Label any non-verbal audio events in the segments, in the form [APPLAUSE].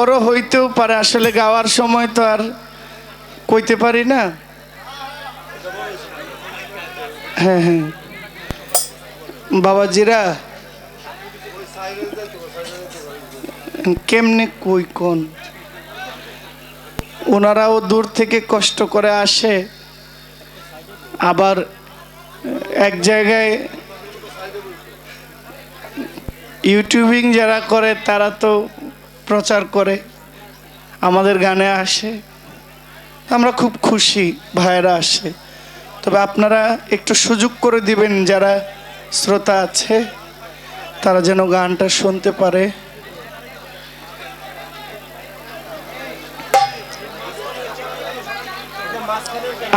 বড় হইতেও পারে, আসলে গাওয়ার সময় তো আর কইতে পারি না। হ্যাঁ হ্যাঁ। বাবাজিরা, কেমনে কই কোন? ওনারাও দূর থেকে কষ্ট করে আসে, আবার এক জায়গায় ইউটিউবিং যারা করে, তারা তো প্রচার করে, আমাদের গানে আসে। আমরা খুব খুশি ভাইয়েরা আসে। তবে আপনারা একটু সুযোগ করে দিবেন, যারা শ্রোতা আছে, তারা যেন গানটা শুনতে পারে।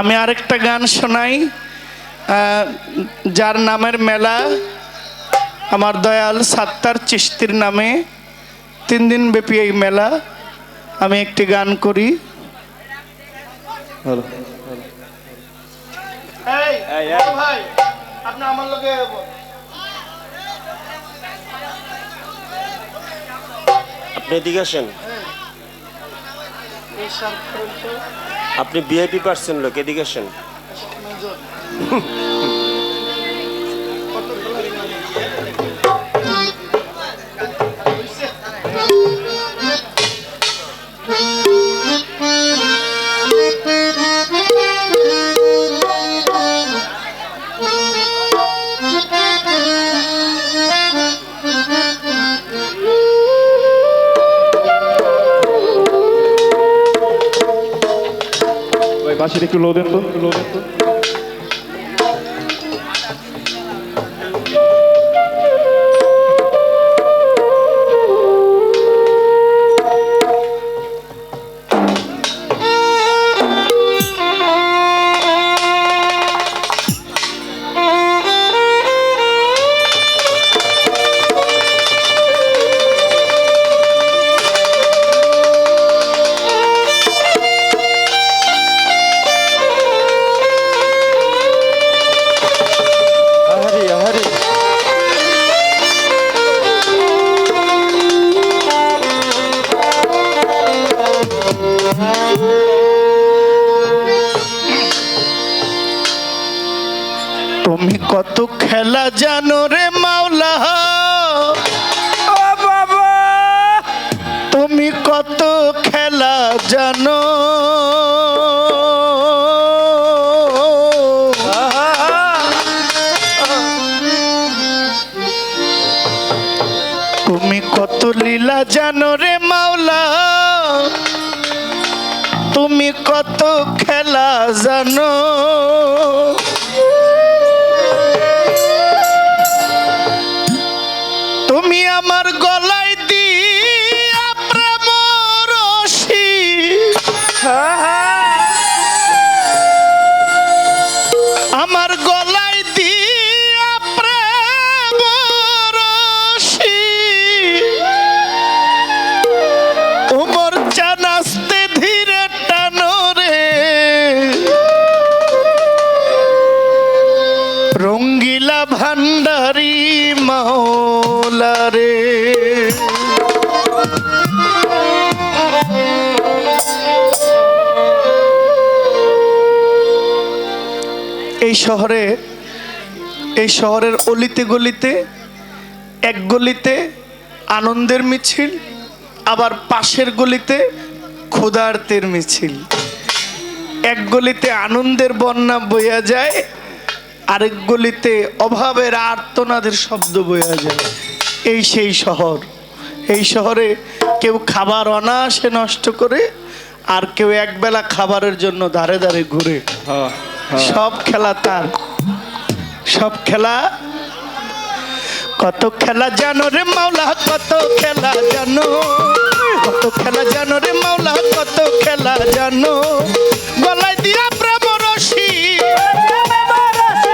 আমি আরেকটা গান শোনাই। যার নামের মেলা আমার দয়াল সাত্তার চিস্তির নামে। তিন দিন ব্যাপী এই মেলা। আমি একটি গান করি। ভাই আপনি আমার লগে আপনি এদিকে আসেন। আপনি ভিআইপি পার্সন লোক এদিকে আসেন। [LAUGHS] একটু লো দেন তো লো তো। তুমি কত খেলা জানো রে মাওলা? ও বাবা! তুমি কত খেলা জানো? তুমি কত লীলা জানো রে মাওলা? তুমি কত খেলা জানো? এই শহরে, এই শহরের অলিতে গলিতে, এক গলিতে আনন্দের মিছিল, আবার পাশের গলিতে ক্ষুধার্তের মিছিল। এক গলিতে আনন্দের বন্যা বইয়া যায়, আরেক গলিতে অভাবের আর্তনাদের শব্দ বইয়া যায়। এই সেই শহর, এই শহরে কেউ খাবার অনায়াসে নষ্ট করে, আর কেউ একবেলা খাবারের জন্য ধারে ধারে ঘুরে। হ্যাঁ। সব খেলা তার। সব খেলা। কত খেলা জানো রে মাওলা, কত খেলা জানো। কত খেলা জানো রে মাওলা, কত খেলা জানো। গলায় দিয়া প্রেম রশি।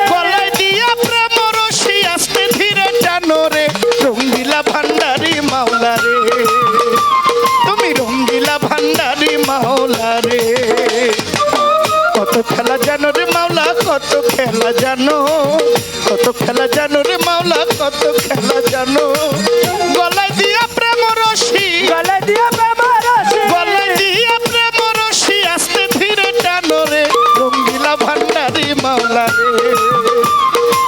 গলায় দিয়া প্রেম রশি, আস্তে ধীরে জানো রে। রঙ্গিলা ভান্ডারি মাওলা রে। তুমি রঙ্গিলা ভান্ডারি মাওলা রে। কত খেলা জানো রে মাওলা কত খেলা জানো? কত খেলা জানো রে মাওলা কত খেলা জানো? গলায় দিয়া প্রেম রশি। গলায় দিয়া প্রেম রশি। গলায় দিয়া প্রেম রশি আস্তে ধীরে টানো রে। রঙ্গিলা ভান্ডারি মাওলা রে।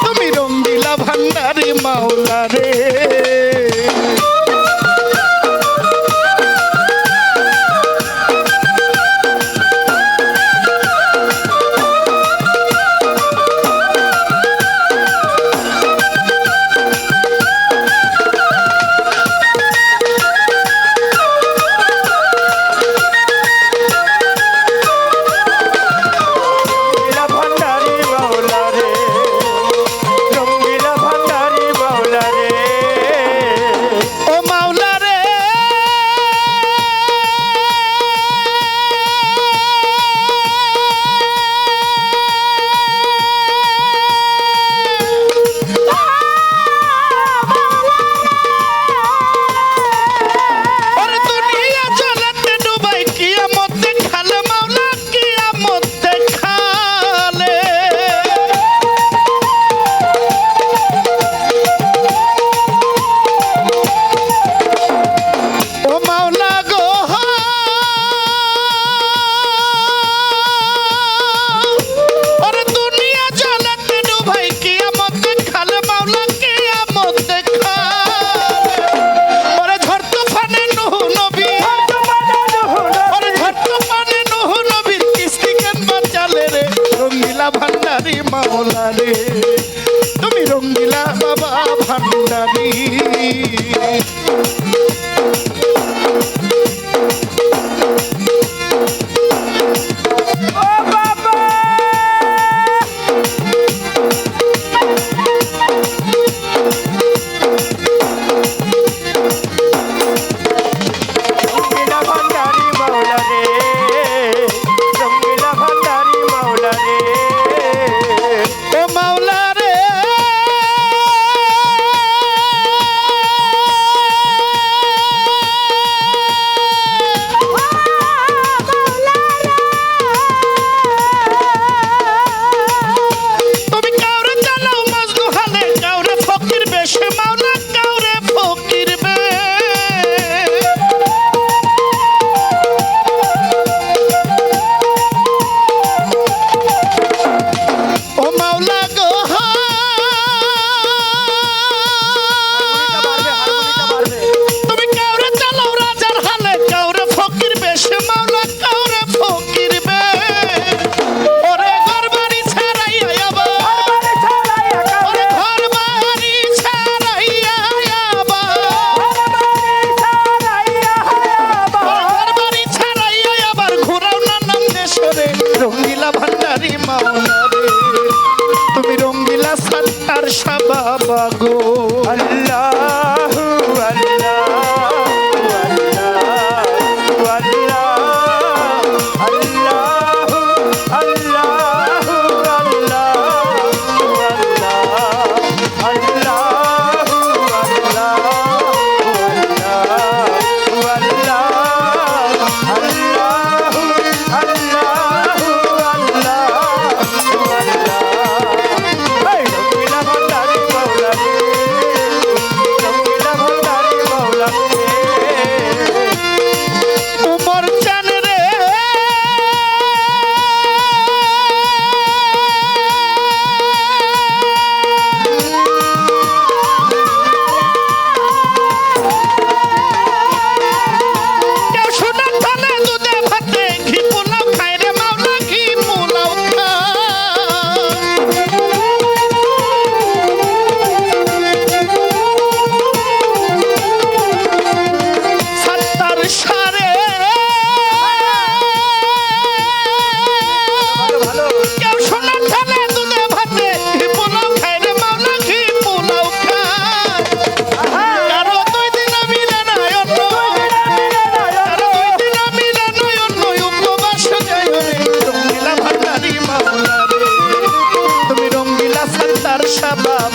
তুমি রঙ্গিলা ভান্ডারি মাওলা রে।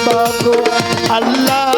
আল্লাহ আল্লাহ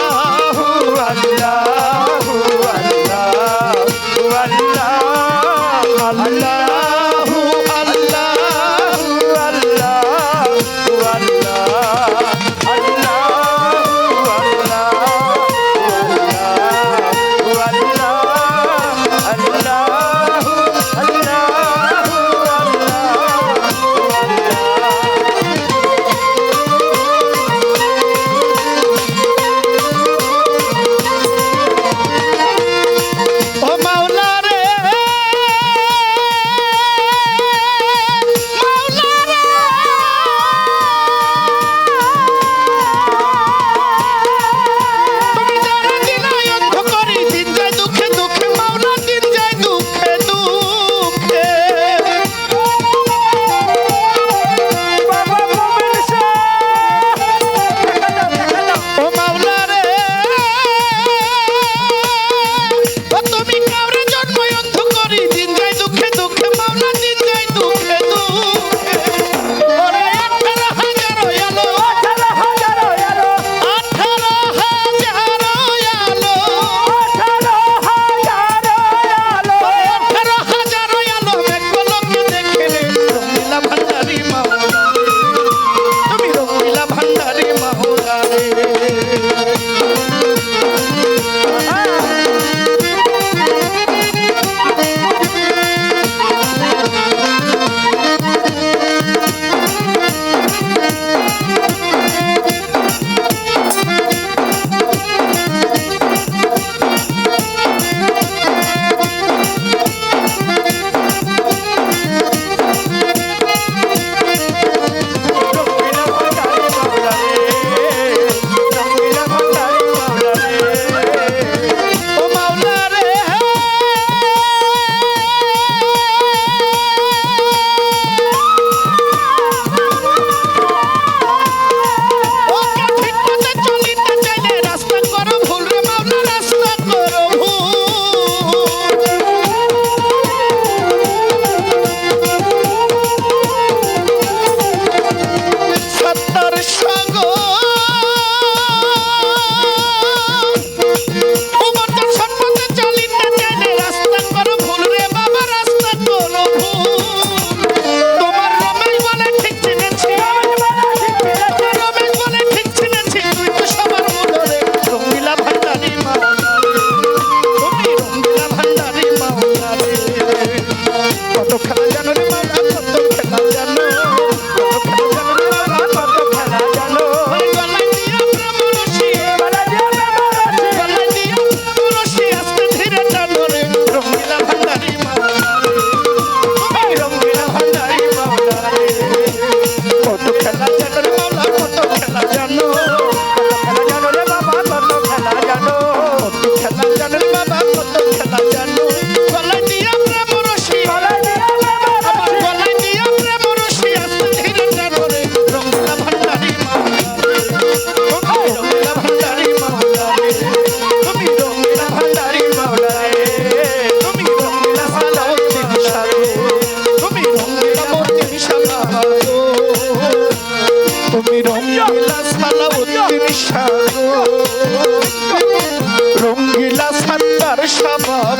আমার